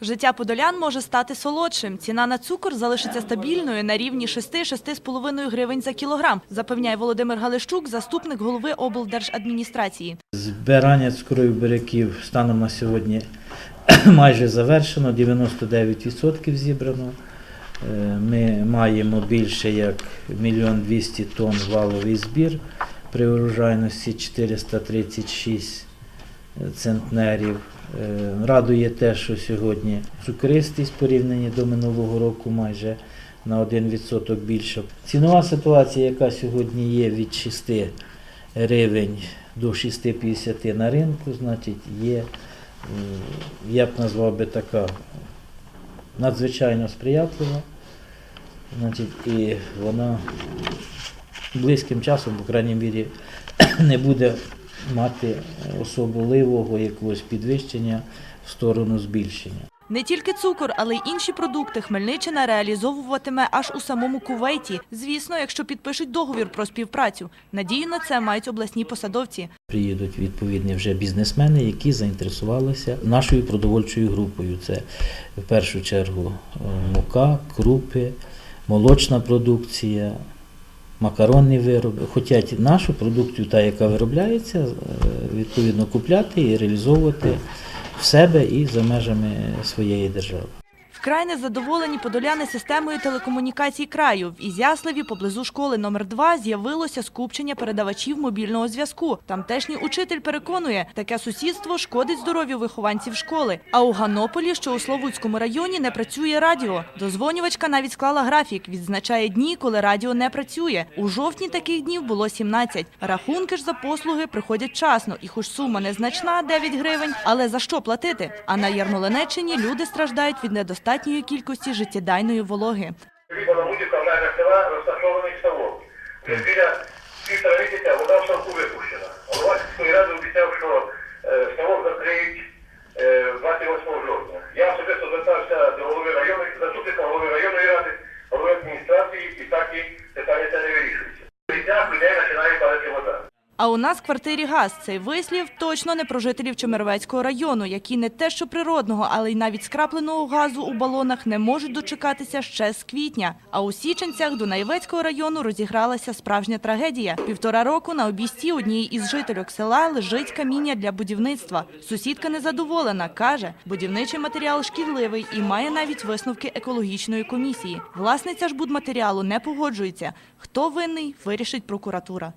Життя подолян може стати солодшим. Ціна на цукор залишиться стабільною на рівні 6-6,5 гривень за кілограм, запевняє Володимир Галищук, заступник голови облдержадміністрації. Збирання цукрових буряків станом на сьогодні майже завершено, 99% зібрано. Е, Ми маємо більше як 1 200 тонн валовий збір при урожайності 436 центнерів. Е, Радує те, що сьогодні цукристість порівняні до минулого року майже на 1% більше. Цінова ситуація, яка сьогодні є від 6 гривень до 6,50 на ринку, значить, є, е, я б назвав би така надзвичайно сприятлива. Значить, і вона близьким часом, по крайній мірі, не буде мати особливого якогось підвищення в сторону збільшення. Не тільки цукор, але й інші продукти Хмельниччина реалізовуватиме аж у самому Кувейті. Звісно, якщо підпишуть договір про співпрацю. Надію на це мають обласні посадовці. Приїдуть відповідні вже бізнесмени, які заінтересувалися нашою продовольчою групою. Це в першу чергу е, мука, крупи, молочна продукція, макаронні вироби. Хочуть нашу продукцію, та яка виробляється, е, відповідно купляти і реалізовувати в себе і за межами своєї держави. Вкрай незадоволені подоляни системою телекомунікацій краю. В Ізяславі поблизу школи номер 2 з'явилося скупчення передавачів мобільного зв'язку. Тамтешній учитель переконує, таке сусідство шкодить здоров'ю вихованців школи. А у Ганополі, що у Славутському районі, не працює радіо. Дозвонювачка навіть склала графік, відзначає дні, коли радіо не працює. У жовтні таких днів було 17. Рахунки ж за послуги приходять вчасно, і хоч сума незначна 9 гривень, але за що платити? А на Ярмолинеччині люди страждають від недостатньої кількості життєдайної вологи. Біля півтора місяця вода в ставку випущена. Голова сільської ради обіцяв, що е, ставок закриють е, 28 жовтня. Я особисто звертався до голови району, заступника голови районної ради, голови адміністрації, і так і питання це не вирішується. В літах людей починає падати вода. А у нас в квартирі газ. Цей вислів точно не про жителів Чемеровецького району, які не те що природного, але й навіть скрапленого газу у балонах не можуть дочекатися ще з квітня. А у Січенцях Дунаєвецького району розігралася справжня трагедія. Півтора року на обійсті однієї із жительок села лежить каміння для будівництва. Сусідка незадоволена, каже, будівничий матеріал шкідливий і має навіть висновки екологічної комісії. Власниця ж будматеріалу не погоджується. Хто винний, вирішить прокуратура.